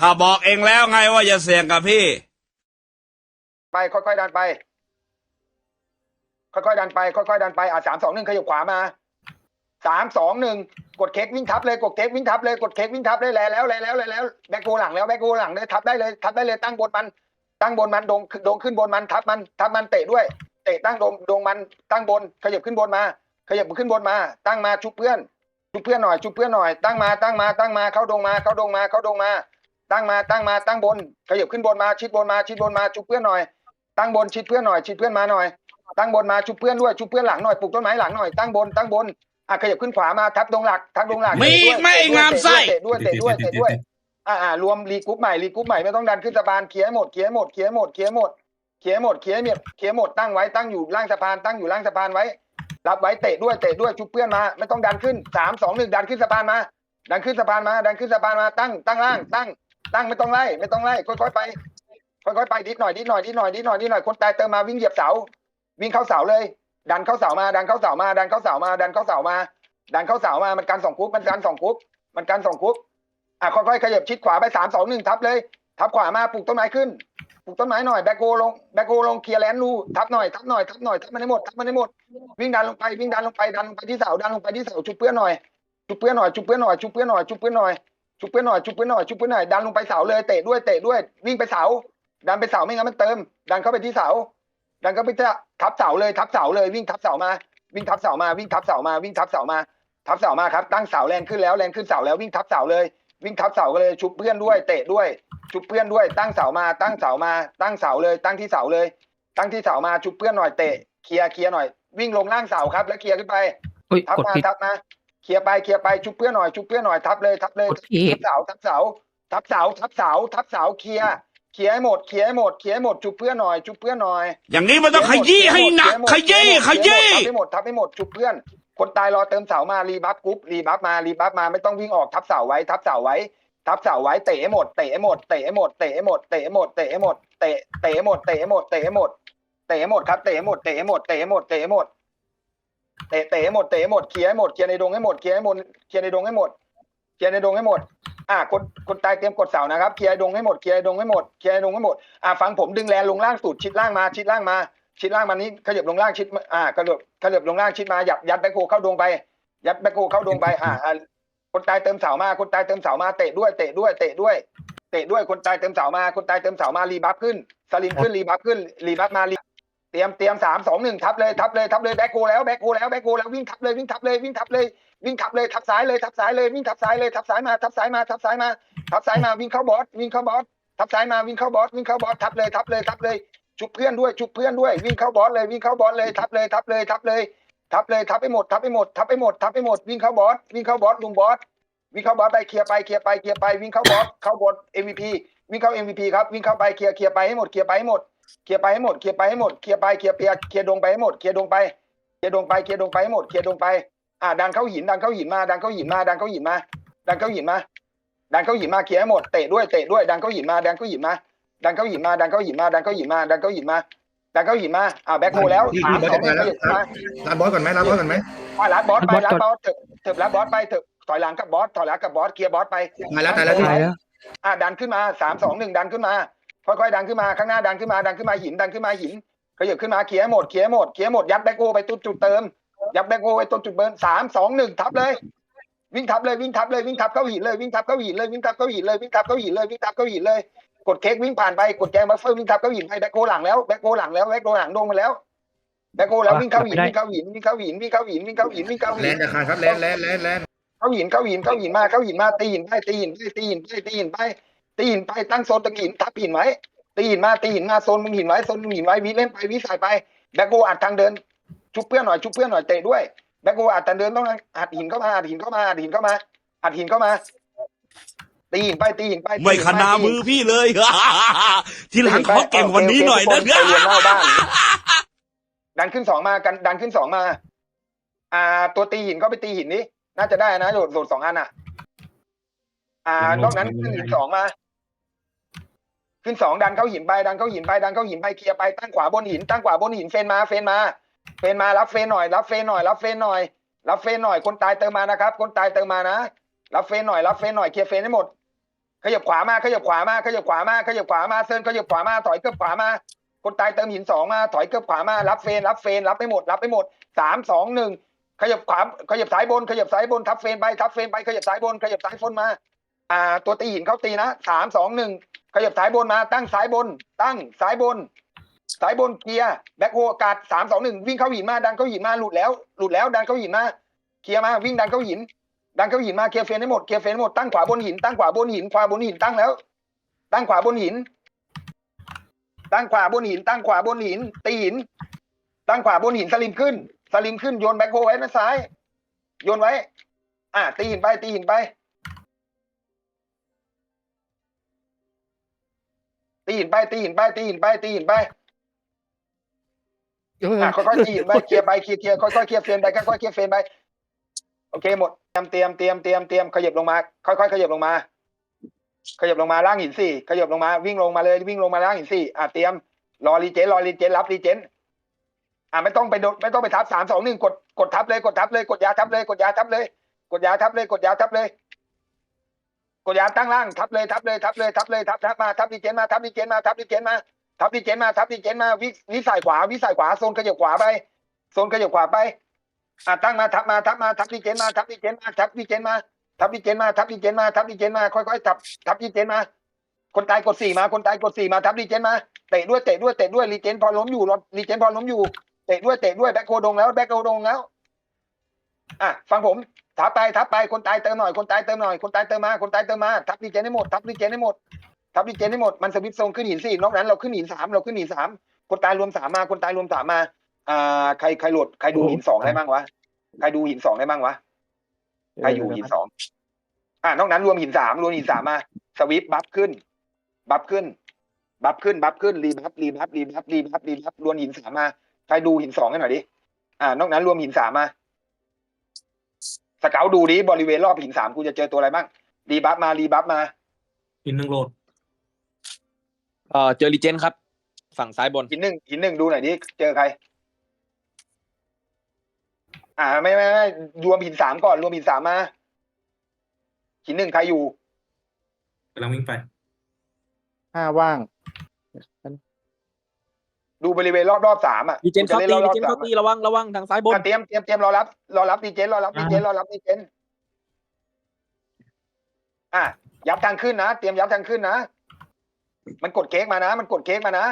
ข้าบอกเองแล้วไงว่าอย่าเสี่ยงกับพี่ ไปค่อยๆดันไป ค่อยๆดันไปค่อยๆดันไปอะสามสองหนึ่งขยับขวามาสามสองหนึ่งกดเค้กวิ่งทับเลยกดเค้กวิ่งทับเลยกดเค้กวิ่งทับเลยแล้วแล้วแลแล้วแลแล้วแบกโกหลังแล้วแบกโกหลังเลยทับได้เลยทับได้เลยตั้งบนมัน ตั้งบนมันโดงโดงขึ้นบนมันทับมันทับมันเตะด้วย เตะตั้งโดงโดงมันตั้งบนขยับขึ้นบนมา ขยับขึ้นบนมา ตั้งมาชุบเพื่อนชุบเพื่อนหน่อยชุบเพื่อนหน่อยตั้งมาตั้งมาตั้งมาเข้าดงมาเข้าดงมาเข้าดงมา ตั้งมาตั้งมาตั้งบนขยับขึ้นบนมาชิดบนมาชิดบนมาชุบเพื่อนหน่อย ตั้งบนชิดเพื่อนหน่อยชิดเพื่อนมาหน่อย ตั้งบนมาชุบเพื่อนด้วยชุบเพื่อนหลังหน่อยปลูกต้นไม้หลังหน่อยตั้งบนตั้งบนอะขยับขึ้นขวามาทับดงหลักทับดงหลักมีอีกไหมไอ้งามไส้เตะด้วยเตะด้วยเตะด้วยอ่าอ่ารวมรีกรุ๊ปใหม่รีกรุ๊ปใหม่ไม่ต้องดันขึ้นสะพานเคลียร์ให้หมดเคลียร์ให้หมดเคลียร์ให้หมดเคลียร์ให้หมดเคลียร์ให้หมดเคลียร์ให้หมดเคลียร์ให้หมดตั้งไว้ตั้งอยู่ล่างสะพานตั้งอยู่ล่างสะพานไว้ รับไว้เตะด้วยเตะด้วยชุบเพื่อนมาไม่ต้องดันขึ้นสามสองหนึ่งดันขึ้นสะพานมา ดันขึ้นสะพานมา ดันขึ้นสะพานมาตั้งตั้งล่างตั้ง ตั้งไม่ต้องไล่ไม่ต้องไล่ค่อยๆไปค่อยๆไปนิดหน่อยนิดหน่อยนิดหน่อยนิดหน่อยนิดหน่อยคนตายเติมมาวิ่งเหยียบเสา วิ่งเข้าเสาเลย ดันเข้าเสามา ดันเข้าเสามา ดันเข้าเสามา ดันเข้าเสามา ดันเข้าเสามา มันการสองคุกมันการสองคุกมันการสองคุกอะค่อยๆขยับชิดขวาไปสามสองหนึ่งทับเลย ทับขวามาปลูกต้นไม้ขึ้นปลูกต้นไม้หน่อยแบกโกลงแบกโกลงเคลียร์แลนด์รูทับหน่อยทับหน่อยทับหน่อยทับมันให้หมดทับมันให้หมดวิ่งดันลงไปวิ่งดันลงไปดันลงไปที่เสาดันลงไปที่เสาชุบเพื่อนหน่อยชุบเพื่อนหน่อยชุบเพื่อนหน่อยชุบเพื่อนหน่อยชุบเพื่อนหน่อย ชุบเพื่อนหน่อยชุบเพื่อนหน่อยชุบเพื่อนหน่อยดันลงไปเสาเลยเตะด้วยเตะด้วยวิ่งไปเสา ดันไปเสาไม่งั้นมันเติม ดันเข้าไปที่เสา ดันเข้าไปที่ทับเสาเลยทับเสาเลยวิ่งทับเสามาวิ่งทับเสามาวิ่งทับเสามาวิ่งทับเสามา ทับเสามาครับตั้งเสาแรงขึ้นแล้วแรงขึ้นเสาแล้ววิ่งทับเสาเลย วิ่งทับเสากันเลย ชุบเพื่อนด้วยเตะด้วย ชุบเพื่อนด้วย ตั้งเสามา ตั้งเสามา ตั้งเสาเลย ตั้งที่เสาเลย ตั้งที่เสามาชุบเพื่อนหน่อยเตะเคลียร์เคลียร์หน่อย วิ่งลงล่างเสาครับ แล้วเคลียร์ขึ้นไปอุ้ยทับกดมาผิดทับมาเค ลียร์ไปเคลียร์ไปชุบเพื่อนหน่อยชุบเพื่อนหน่อยทับเลยทับเลยกดผิดทับเสาทับเสาทับเสาทับเสาทับเสาเคลียร์เคลียร์ให้หมดเคลียร์ให้หมดเคลียร์ให้หมดชุบเพื่อนหน่อยชุบเพื่อนหน่อย อย่างนี้มันต้องขยี้ให้หนักขยี้ขยี้ทับให้หมดทับให้หมดชุบเพื่อน คนตายรอเติมเสามารีบัฟกรุ๊ปรีบัฟมารีบัฟมาไม่ต้องวิ่งออกทับเสาไว้ ทับเสาไว้ ทับเสาไว้เตะให้หมดเตะให้หมดเตะให้หมดเตะให้หมดเตะให้หมดเตะให้หมดเตะเตะให้หมดเตะให้หมดเตะให้หมดเตะให้หมดครับเตะให้หมดเตะให้หมดเตะให้หมดเตะให้หมด เตะเตะให้หมดเตะให้หมดเคลียร์ให้หมดเคลียร์ในดงให้หมดเคลียร์ให้หมดเคลียร์ในดงให้หมดเคลียร์ในดงให้หมด อะคนคนตายเตรียมกดเสานะครับเคลียร์ดงให้หมดเคลียร์ดงให้หมดเคลียร์ดงให้หมดอะฟังผมดึงแลนลงล่างสุดชิดล่างมาชิดล่างมา ชิดล่างมานี้ขยับลงล่างชิดมาอ่ากระโดดขยับลงล่างชิดมายัดยัดแบคโฮเข้าดงไป ยัดแบคโฮเข้าดงไปอ่าอ่าคนตายเติมเสามาคนตายเติมเสามาเตะด้วยเตะด้วยเตะด้วยเตะด้วยคนตายเติมเสามาคนตายเติมเสามารีบัฟขึ้นสลิมขึ้นรีบัฟขึ้นรีบัฟมารี เตรียมเตรียมสามสองหนึ่งทับเลยทับเลยทับเลยแบ็คโฮแล้วแบ็คโฮแล้วแบ็คโฮแล้ววิ่งทับเลยวิ่งทับเลยวิ่งทับเลยวิ่งทับเลยทับซ้ายเลยทับซ้ายเลยวิ่งทับซ้ายเลยทับซ้ายมาทับซ้ายมาทับซ้ายมาทับซ้ายมาวิ่งเข้าบอสวิ่งเข้าบอสทับซ้ายมาวิ่งเข้าบอสวิ่งเข้าบอสทับเลยทับเลยทับเลยชุบเพื่อนด้วยชุบเพื่อนด้วยวิ่งเข้าบอสเลยวิ่งเข้าบอสเลยทับเลยทับเลยทับเลยทับเลยทับไปหมดทับไปหมดทับไปหมดทับไปหมดวิ่งเข้าบอสวิ่งเข้าบอสลุงบอสวิ่งเข้าบอสไปเคลียร์ไปเคลียร์ไปเคลียร์ไปวิ่งเข้าบอสเข้าบอส MVP วิ่งเข้า MVP ครับวิ่งเข้าไปเคลียร์เคลียร์ไปให้หมดเคลียร์ไปให้หมด เคลียร์ไปให้หมด เคลียร์ไปให้หมด เคลียร์ไป เคลียร์เปียเคลียร์ดงไปให้หมด เคลียร์ดงไป เคลียร์ดงไป เคลียร์ดงไปให้หมด เคลียร์ดงไป อ่าดันเข้าหิน ดันเข้าหินมา ดันเข้าหินมา ดันเข้าหินมา ดันเข้าหินมา ดันเข้าหินมา เคลียร์ให้หมด เตะด้วย เตะด้วย ดันเข้าหินมา ดันเข้าหินมา ดันเข้าหินมา ดันเข้าหินมา ดันเข้าหินมา ดันเข้าหินมา ดันเข้าหินมา อ่าแบ็คโฮแล้วพี่สามพี่สองบอสหนึ่งจะขมายับมารับบอสก่อนไหมรับบอสก่อนไหมอ่าลัดบอสไปรัลัดดบบออสสเถิบเถิบลัดบอสไปเถิบถอยหลังกับบอส ถอยหลังกับบอส เคลียร์บอสไปตายแล้วตายแล้วพี่ตายแล้วอ่าดันขึ้นมาสามสองหนึ่งดันขึ้นมา ค่อยๆดันขึ้นมาข้างหน้าดันขึ้นมาดันขึ้นมาหินดันขึ้นมาหินขยับขึ้นมาเคลียร์ให้หมดเคลียร์ให้หมดเคลียร์ให้หมดยัดแบ็คโฮไปตุดจุดเติมยัดแบ็คโฮไปตุดจุดเบิร์นสามสองหนึ่งทับเลย วิ่งทับเลยวิ่งทับเลยวิ่งทับเข้าหินเลยวิ่งทับเข้าหินเลยวิ่งทับเข้าหินเลยวิ่งทับเข้าหินเลยวิ่งทับเข้าหินเลย กดเค้กวิ่งผ่านไปกดแกงบัฟเฟอร์วิ่งทับเข้าหินไปแบ็คโฮหลังแล้วแบ็คโฮหลังแล้วแบ็คโฮหลังลงมาแล้วแบ็คโฮแล้ววิ่งเข้าหินวิ่งเข้าหินวิ่งเข้าหินวิ่งเข้าหินวิ่งเข้าหินวิ่งเข้าแลหินนด์จะขาดครับแลนด์แลนด์แลนด์แลนด์เข้าหินเข้าหินเข้าหินมาเข้าหินมาตีหินไปตีหินไปตีหินไปตีหินไป ตีหินไปตั้งโซนตะหินทับหินไว้ตีหินมาตีหินมาโซนมึงหินไว้โซนมึงหินไว้วิเล่นไปวิใส่ไปแบ็คโฮอัดทางเดิน ชุบเพื่อนหน่อยชุบเพื่อนหน่อยเตะด้วยแบ็คโฮอัดทางเดินต้องอัดหินเข้ามาอัดหินเข้ามาอัดหินเข้ามาอัดหินเข้ามาตีหินไปตีหินไปไม่ขนามือพี่เลยทีหลังขอเก่งกวันนี้หน่อยนะไปเรียนหน้าบ้านดันขึ้นสองมากันดันขึ้นสองมา อ่า ตัวตีหินก็ไปตีหินนี้น่าจะได้นะโดดโดดสองอันอะ อ่านอกนั้นขึ้นหินสองมา ขึ้นสองดันเข้าหินไปดันเข้าหินไปดันเข้าหินไปเคลียร์ไปตั้งขวาบนหินตั้งขวาบนหินเฟนมาเฟนมา เฟนมารับเฟนหน่อย รับเฟนหน่อยรับเฟนหน่อยรับเฟนหน่อยคนตายเติมมานะครับ คนตายเติมมานะรับเฟนหน่อยรับเฟนหน่อยเคลียร์เฟนให้หมดขยับขวามาขยับขวามาขยับขวามาขยับขวามาเซิร์นขยับขวามาถอยเกือบขวามา คนตายเติมหินสองมาถอยเกือบขวามารับเฟนรับเฟนรับไปหมดรับไปหมดสามสองหนึ่งขยับขวาขยับสายบนขยับสายบนทับเฟนไปทับเฟนไปขยับสายบนขยับสายบนมา อ่า ตัวตีหินเข้าตีนะสามสองหนึ่ง ขยับสายบนมาตั้งสายบน ตั้งสายบน สายบนเคลียร์แบ็คโฮอากาศสามสองหนึ่งวิ่งเข้าหินมาดันเข้าหินมาหลุดแล้วหลุดแล้วดันเข้าหินมาเคลียร์มาวิ่งดันเข้าหิน ดันเข้าหินมาเคลียร์เฟนให้หมดเคลียร์เฟนให้หมดตั้งขวาบนหินตั้งขวาบนหินขวาบนหินตั้งแล้ว ตั้งขวาบนหิน ตั้งขวาบนหิน ตั้งขวาบนหิน ตีหิน ตั้งขวาบนหินสลิมขึ้น สลิมขึ้นโยนแบ็คโฮไว้นะซ้าย โยนไว้ อะตีหินไปตีหินไป ตีหินไปตีหินไปตีหินไปตีหินไปอะค่อยๆตีหินไปเคลียร์ไปเคลียร์เคลียร์ค่อยๆเคลียร์เฟรมไปค่อยๆเคลียร์เฟรมไปโอเคหมดเตรียมเตรียมเตรียมเตรียมเตรียมขยับลงมา ค่อยๆขยับลงมา ขยับลงมาล่างหินสี่ขยับลงมาวิ่งลงมาเลยวิ่งลงมาล่างหินสี่อะเตรียมรอรีเจนรอรีเจนรับรีเจนอะไม่ต้องไปโดนไม่ต้องไปทับสามสองหนึ่งกดกดทับเลยกดทับเลยกดยาทับเลยกดยาทับเลย กดยาทับเลยกดยาทับเลย กดยาตั้งล่างทับเลยทับเลยทับเลยทับเลยทับทับมาทับรีเจนมาทับรีเจนมาทับรีเจนมาทับรีเจนมาทับรีเจนมาวิวิสายขวาวิสายขวาโซนขยับขวาไปโซนขยับขวาไปอะตั้งมาทับมาทับมาทับรีเจนมาทับรีเจนมาทับรีเจนมาทับรีเจนมาทับรีเจนมาทับรีเจนมาค่อยๆทับทับรีเจนมา คนตายกดสี่มาคนตายกดสี่มาทับรีเจนมาเตะด้วยเตะด้วยเตะด้วยรีเจนพอล้มอยู่รีเจนพอล้มอยู่เตะด้วยเตะด้วยแบ็คโคดงแล้วแบ็คโคดงแล้วอะฟังผม ทับไปทับไปคนตายเติมหน่อยคนตายเติมหน่อยคนตายเติมมาคนตายเติมมาทับรีเจนให้หมดทับรีเจนให้หมดทับรีเจนให้หมดมันสวิตช์ทรงขึ้นหินสี่นอกนั้นเราขึ้นหินสามเราขึ้นหินสามคนตายรวมสามมาคนตายรวมสามมา อ่า ใครใครโหลดใครดูหินสองได้บ้างวะใครดูหินสองได้บ้างวะใครอยู่หินสองอ่านอกนั้นรวมหินสามรวมหินสามมา สวิปบัฟขึ้น บัฟขึ้น บัฟขึ้นบัฟขึ้นรีบัฟรีบัฟรีบัฟรีบัฟรีบัฟรวมหินสามมาใครดูหินสองให้หน่อยดิอ่านอกนั้นรวมหินสามมา สเกาดูดิบริเวณรอบหินสามกูจะเจอตัวอะไรบ้างรีบัฟมารีบัฟมาหินหนึ่งโหลดเอ่อเจอรีเจนครับ ฝั่งซ้ายบน หินหนึ่งหินหนึ่งดูหน่อยดิเจอใคร อ่าไม่ไม่ไม่รวมหินสามก่อนรวมหินสามมาหินหนึ่งใครอยู่กำลังวิ่งไปห้าว่าง ดูบริเวณรอบรอบสามอะรีเจนเข้ากูตีจะรีล่เจนรอบเข้าๆสามตีระวังระวังทางซ้ายบนอะเตรียมเตรียมเตรียมรอรับรอรับดีเจนรอรับดีเจนรอรับดีเจนอะยับทางขึ้นนะเตรียมยับทางขึ้นนะมันกดเค้กมานะ มันกดเค้กมานะ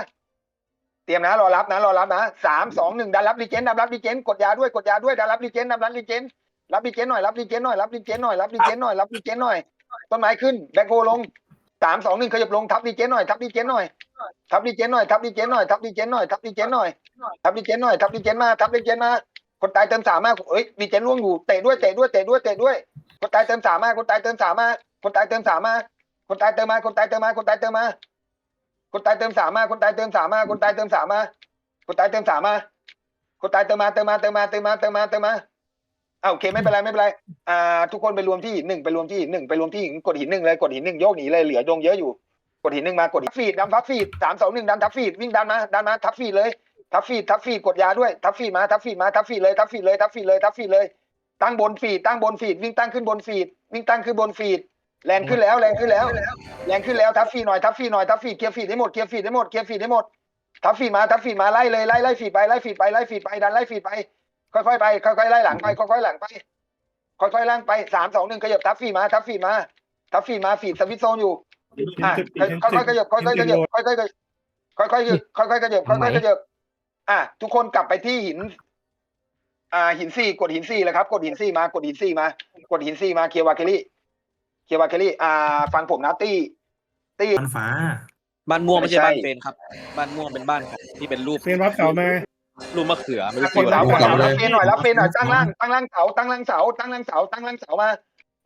เตรียมนะ รอรับนะรอรับนะสามสองหนึ่งดันรับดีเจนดันรับดีเจนกดยาด้วยกดยาด้วยดันรับดีเจนดันรับดีเจนรับดีเจนหน่อยรับดีเจนหน่อยรับดีเจนหน่อยรับดีเจนหน่อยรับดีเจนหน่อยต้นไม้ขึ้นแบ็คโฮลงสามสองหนึ่งขยับลงทับดีเจนหน่อยทับดีเจนหน่อย ทับดีเจนหน่อยทับดีเจนหน่อยทับดีเจนหน่อยทับดีเจนหน่อยทับดีเจนหน่อยทับดีเจนมาทับดีเจนมาคนตายเติมสามมากเอ้ยดีเจนล่วงอยู่เตะด้วยเตะด้วยเตะด้วยเตะด้วย คนตายเติมสามมากคนตายเติมสามมากคนตายเติมสามมากคนตายเติมมาคนตายเติมมาคนตายเติมมาคนตายเติมสามมาคนตายเติมสามมาคนตายเติมสามมาคนตายเติมสามมาคนตายเติมมาเติมมาเติมมาเติมมาเติมมาเติมมาอ่าโอเคไม่เป็นไรไม่เป็นไรอ่า ทุกคนไปรวมที่หินหนึ่งไปรวมที่หินหนึ่งไปรวมที่หินกดหินหนึ่งเลยกดหินหนึ่งโยกหนีเลยเหลือดงเยอะอยู่ กดหินหนึ่งมากดทับฟีดดันทับฟีดสามสองหนึ่งดันทับฟีดวิ่งดันมาดันมาทับฟีดเลยทับฟีดทับฟีดกดยาด้วยทับฟีดมาทับฟีดมาทับฟีดเลยทับฟีดเลยทับฟีดเลยทับฟีดเลย ตั้งบนฟีดตั้งบนฟีดวิ่งตั้งขึ้นบนฟีดวิ่งตั้งขึ้นบนฟีดแรงขึ้นแล้วแรงขึ้นแล้วแรงขึ้นแล้วทับฟีดหน่อยทับฟีดหน่อยทับฟีดเคลียร์ฟีดให้หมดเคลียร์ฟีดให้หมดเคลียร์ฟีดให้หมดทับฟีดมาทับฟีดมาไล่เลยไล่ไล่ฟีดไปไล่ฟีดไปไล่ฟีดไปดันไล่ฟีดไป ค่อยๆไปค่อยๆไล่หลังไปค่อยๆหลังไป ค่อยๆล่างไปสามสองหนึ่งขยับทับฟีดมาทับฟีดมาทับฟีดมาฟีดสวิตโซนอยู่ อะค่อยๆขยับค่อยๆขยับค่อยๆขยับค่อยๆขยับค่อยๆขยับค่อยๆขยับอะทุกคนกลับไปที่หิน อ่าหินซี่กดหินซี่เลยครับ กดหินซี่มากดหินซี่มากดหินซี่มาเคลียร์วาเคลี่เคลียร์วาเคลี่อ่า ฟังผมนะตี้ตี้มันฟ้า บ้านม่วงไม่ใช่ไม่ใช่บ้านเฟรนครับ บ้านม่วงเป็นบ้านของที่เป็นรูปเฟรนวับเสามารูปมะเขือไม่รู้กชื่ดออะไรเสากดเสารับเฟนหน่อยรับเฟนหน่อยตั้งล่างตั้งล่างเสาตั้งล่างเสาตั้งล่างเสาตั้งล่างเสามา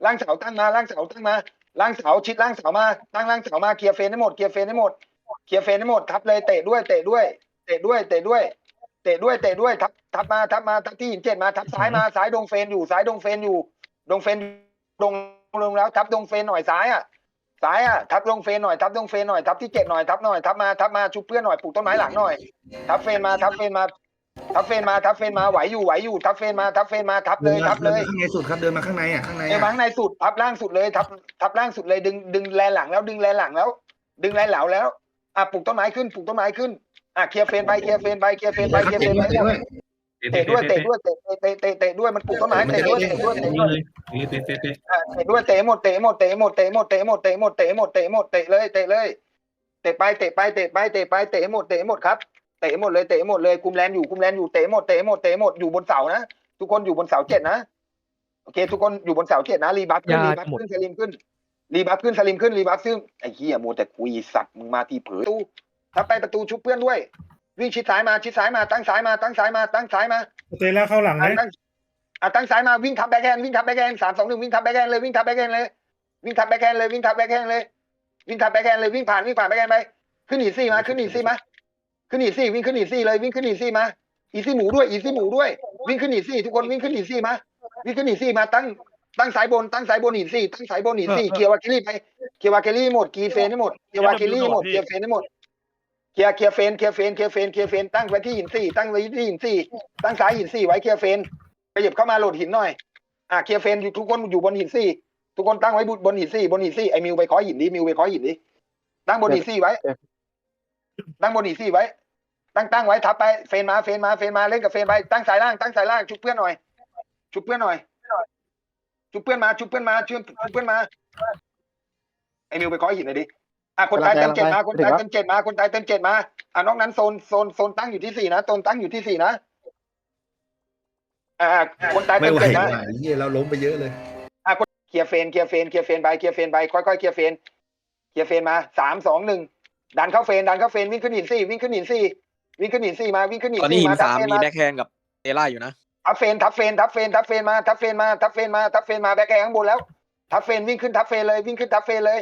ล่างเสาตั้งมาล่างเสาตั้งมา ล่างเสาชิดล่างเสามาตั้งล่างเสามาเคลียร์เฟนให้หมดเคลียร์เฟนให้หมดเคลียร์เฟนให้หมดทับเลยเตะด้วยเตะด้วย เตะด้วยเตะด้วย เตะด้วยเตะด้วยทับทับมาทับมาทับที่หินเจ็ดมาทับซ้ายมาซ้ายดงเฟนอยู่ซ้ายดงเฟนอยู่ ดงเฟนดงลงแล้ว ทับดงเฟนหน่อยซ้ายอะซ้ายอะทับดงเฟนหน่อยทับดงเฟนหน่อยทับที่เจ็ดหน่อยทับหน่อยทับมาทับมาชุบเพื่อนหน่อยปลูกต้นไม้หลังหน่อยทับเฟนมาทับเฟนมา ทับเฟนมาทับเฟนมาไหวอยู่ไหวอยู่ทับเฟนมาทับเฟนมาทับเลยทับเลยข้างในสุดครับเดินมาข้างในอะข้างในเดินมาอะข้างในสุดทับล่างสุดเลยทับทับล่างสุดเลยดึงดึงแลนหลังแล้วดึงแลนหลังแล้ว ดึงแลนเหลาแล้วอะปลูกต้นไม้ขึ้นปลูกต้นไม้ขึ้นอะเคลียร์เฟนไปเคลียร์เฟนไปเคลียร์เฟนไปครับเคลียร์เตะเฟนด้วยไปเตะด้วยเตะด้วยเตะด้วยเตะเตะเตะเตะด้วยมันปลูกต้นไม้เตะด้วยเตะด้วยเตะด้วยเตะเตะเตะอะเตะด้วยเตะหมดเตะหมดเตะหมดเตะหมดเตะหมดเตะหมดเตะหมดเตะหมดเตะเลยเตะเลยเตะไปเตะไปเตะไปเตะไปเตะหมดเตะหมดครับ เตะหมดเลยเตะหมดเลยคุมแลนอยู่คุมแลนอยู่เตะหมดเตะหมดเตะหมดอยู่บนเสานะทุกคนอยู่บนเสาเจ็ดนะโอเค ทุกคนอยู่บนเสาเจ็ดนะรีบัฟขึ้นรีบัฟขึ้นสลิมขึ้นรีบัฟขึ้นสลิมขึ้นรีบัฟซึ่งไอ้เหี้ยมัวแต่คุยสัตว์มึงมาที่เผยตู้ถ้าไปประตูชุบเพื่อนด้วย วิ่งชิดซ้ายมาชิดซ้ายมาตั้งซ้ายมาตั้งซ้ายมาตั้งซ้ายมาเตะแล้วเข้าหลังไหมอะตั้งอะตั้งสายมาวิ่งทับแบ็คแฮนด์วิ่งทับแบ็คแฮนด์สามสองหนึ่งวิ่งทับแบ็คแฮนด์เลยวิ่งทับแบ็คแฮนด์เลยวิ่งทับแบ็คแฮนด์เลยวิ่งทับแบ็คแฮนด์เลยวิ่งทับแบ็คแฮนด์เลยวิ่งผ่านวิ่งผ่านแบ็คแฮนด์ไปขึ้นอีซี่มาขึ้นอีซี่มา ขึ้นอีซี่วิ่งขึ้นอีซี่เลยวิ่งขึ้นอีซี่มาอีซี่หมูด้วยอีซี่หมูด้วย วิ่งขึ้นอีซี่ทุกคนวิ่งขึ้นอีซี่มาวิ่งขึ้นอีซี่มาตั้งตั้งสายบนตั้งสายบนอีซี่ตั้งสายบนอีซี่เคลียร์วาคิลี่ไปเคลียร์วาคิลี่หมดกีเฟนให้หมดเคลียร์วาคิลี่หมดเคลียร์เฟนให้หมดเคลียร์เคลียร์เฟนเคลียร์เฟนเคลียร์เฟนเคลียร์เฟนตั้งไว้ที่หินซี่ตั้งไว้ที่หินซี่ตั้งสายหินซี่ไว้เคลียร์เฟนขยับเข้ามาโหลดหินหน่อยอะเคลียร์เฟรนอยู่ทุกคนอยู่บนหินซี่ทุกคนตั้งไว้บนหินซี่บนหินซี่ไอ้มิวไปขอหินดิมิวไปขอหินดิตั้งบนหินซี่ไว้ตั้งบนหินซี่ไว้ ตั้งตั้งไว้ทับไปเฟรนมาเฟรนมาเฟรนมาเล่นกับเฟรนไปตั้งสายล่างตั้งสายล่างชุบเพื่อนหน่อยชุบเพื่อนหน่อยชุบเพื่อนมาชุบเพื่อนมาชุบชุบเพื่อนมาไอ้มิวไปขอหินหน่อยดิอะคนตายเต็มเจ็ดมาคนตายเต็มเจ็ดมาคนตายเต็มเจ็ดมาอะนอกนั้นโซนโซนโซนตั้งอยู่ที่สี่นะโซนตั้งอยู่ที่สี่นะอ่าคนตายไม่เต็มไหวเจ็ดนะว่ะไอ้เหี้ยเราล้มไปเยอะเลยเคลียร์เฟนเคลียร์เฟนเคลียร์เฟนไปเคลียร์เฟนไปค่อยๆเคลียร์เฟนเคลียร์เฟนมาสามสองหนึ่งดันเข้าเฟนดันเข้าเฟนวิ่งขึ้นหินซี่วิ่งขึ้นหินซี่ วิ่งขึ้นหินซี่มาวิ่งขึ้นหินตอนนี้ซี่หิมานทับสามเฟนมีมาแบ็คแฮนด์กับเอล่าอยู่นะ ทับเฟนทับเฟนทับเฟนทับเฟนมาทับเฟนมาทับเฟนมาทับเฟนมาแบ็คแข้างบนแล้วทับเฟนวิ่งขึ้นทับเฟนเลยวิ่งขึ้นทับเฟนเลย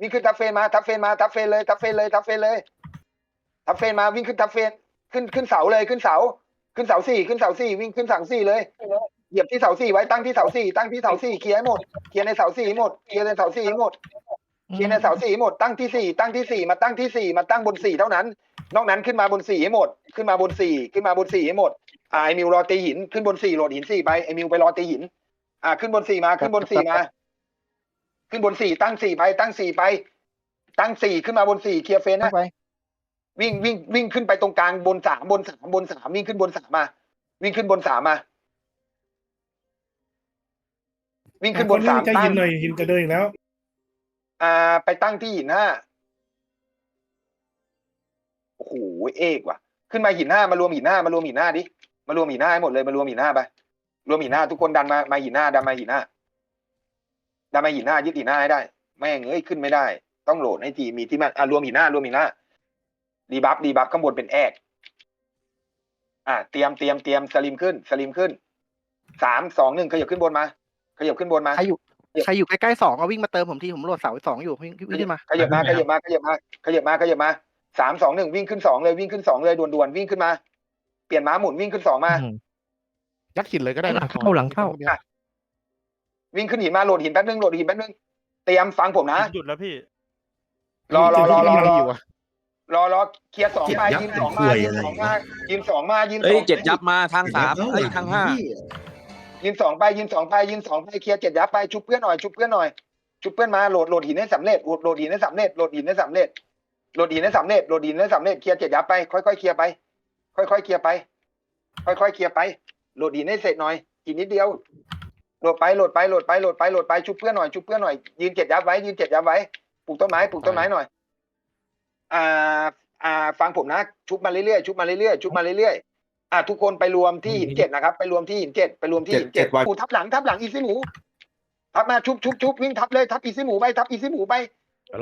วิ่งขึ้นทับเฟนมาทับเฟนมาทับเฟนเลยทับเฟนเลยทับเฟนเลยทับเฟนมาวิ่งขึ้นทับเฟนขึ้นขึ้นเสาเลยขึ้นเสา ขึ้นเสาสี่ขึ้นเสาสี่วิ่งขึ้นเสาสี่เลยเหยียบที่เสาสี่ไว้ตั้งที่เสาสี่ตั้งที่เสาสี่เคลียร์ให้หมดเคลียร์ในเสาสี่ให้หมดเคลียร์ในเสาสี่ให้หมด เคลียร์ในเสาสี่ให้หมดตั้งที่สี่ตั้งที่สี่มาตั้งที่สี่มาตั้งบนสี่เท่านั้น นอกนั้นขึ้นมาบนสี่ให้หมด ขึ้นมาบนสี่ขึ้นมาบนสี่ให้หมดอ่าไอมิวรอตีหินขึ้นบนสี่โหลดหินสี่ไปไอมิวไปรอตีหิน อ่า ขึ้นบนสี่มาขึ้นบนสี่มา ขึ้นบนสี่ตั้งสี่ไป ตั้งสี่ไป ตั้งสี่ขึ้นมาบนสี่เคลียร์เฟนนะไปวิ่งวิ่งวิ่งขึ้นไปตรงกลางบนสามบนสามบนสามวิ่งขึ้นบนสามมา วิ่งขึ้นบนสามมาวิ่งขึ้นบนสามจะตั้หิงนหน่อยหินจะเดินอีกแล้ว อ่า ไปตั้งที่หินห้าโอ้โหเอกว่ะ ขึ้นมาหินห้ามารวมหินห้ามารวมหินห้าดิมารวมหินห้าให้หมดเลยมารวมหินห้าไปรวมหินห้าทุกคนดันมามาหินห้าดันมาหินห้าดันมาหินห้ายึดหินห้าให้ได้แม่งเอ้ยขึ้นไม่ได้ ต้องโหลดให้ทีมีที่มันอะรวมหินห้ารวมหินห้าดีบัฟดีบัฟข้างบนเป็นแอกอะเตรียมเตรียมเตรียมสลิมขึ้นสลิมขึ้นสามสองหนึ่งขยับขึ้นบนมาขยับขึ้นบนมาใครอยู่ใครอยู่ใกล้ๆสองเอาวิ่งมาเติมผมที่ผมโหลดเสาสองอยู่วิ่งวิ่งขึ้นมาขยับมาขยับมาขยับมาขยับมาขยับมา สามสองหนึ่งวิ่งขึ้นสองเลยวิ่งขึ้นสองเลยด่วนๆวิ่งขึ้นมา เปลี่ยนม้าหมุนวิ่งขึ้นสองมายัดหินเลยก็ได้หลังเข้าหลังเข้าวิ่งขึ้นหินมาโหลดหินแป๊บนึงโหลดหินแป๊บนึงเตรียมฟังผมนะหยุดแล้วพี่ รอรอรอรอรออยู่อะรอรอเคลียร์สองไปเจ็ดยับยืนสองคุมายยืนอะไรสองมายืนสองมายืนสเอ้อยงเจ็ดยับมาทางสามเดี๋ยวเอ้ยทางห้ายืนสองไปยืนสองไปยืนสองไปเคลียร์เจ็ดยับไปชุบเพื่อนหน่อยชุบเพื่อนหน่อยชุบเพื่อนมาโหลดโหลดหินให้สำเร็จโหลดโหลดหินให้สำเร็จโหลดหินให้สำเร็จ โหลดหินให้สำเร็จโหลดหินให้สำเร็จเคลียร์เจ็ดยับไปค่อยๆเคลียร์ไป ค่อยๆเคลียร์ไป ค่อยๆเคลียร์ไปโหลดหินให้เสร็จหน่อยอีกนิดเดียวโหลดไปโหลดไปโหลดไปโหลดไปโหลดไปชุบเพื่อนหน่อยชุบเพื่อนหน่อยยืนเจ็ดยับไว้ยืนเจ็ดยับไว้ปลูกต้นไม้ปลูกต้นไม้หน่อย อ่า อ่า ฟังผมนะ ชุบมาเรื่อยๆชุบมาเรื่อยๆชุบมาเรื่อยๆอ่า ทุกคนไปรวมที่หินเจ็ดนะครับ ไปรวมที่หินเจ็ดไปรวมที่หินเจ็ดหมูทับหลังทับหลังอีซี่หมูทับมาชุบชุบชุบวิ่งทับเลยทับอีซี่หมูไปทับอีซี่หมูไป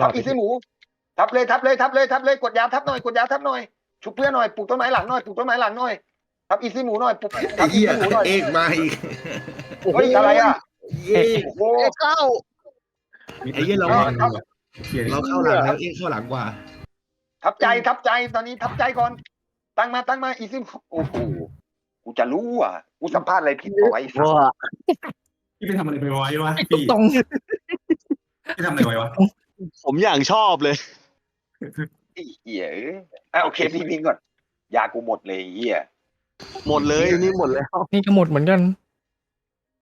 ทับอีซี่หมู ทับเลยทับเลยทับเลยทับเลยกดยาวทับหน่อยกดยาวทับหน่อยชุบเพื่อนหน่อยปลูกต้นไม้หลังหน่อยปลูกต้นไม้หลังหน่อยทับอีซี่หมูหน่อยปลูกไอ้ทับอีเหี้ยซี่หมูหน่อยเอกมาอีกเฮ้ยอะไรอะเอกโอ้โหเข้าไอ้เหี้ยเราครับเขียนเราเข้าหลังแล้วเอกเข้าหลังกว่า ทับใจทับใจตอนนี้ทับใจก่อน ตั้งมาตั้งมาอีซี่โอ้โหกูจะรู้อะกูสัมภาษณ์อะไรผิดเอาไว้สัตว์ว้าพี่ไปทำอะไรไปไว้วะพี่ตรงพี่ทำอะไรไว้วะผมอย่างชอบเลย ไอ้เหี้ยเอ้ยอะโอเคพี่วิ่งก่อน ยากูหมดเลยไอ้เหี้ย หมดเลยนี่หมดแล้ว นี่ก็หมดเหมือนกัน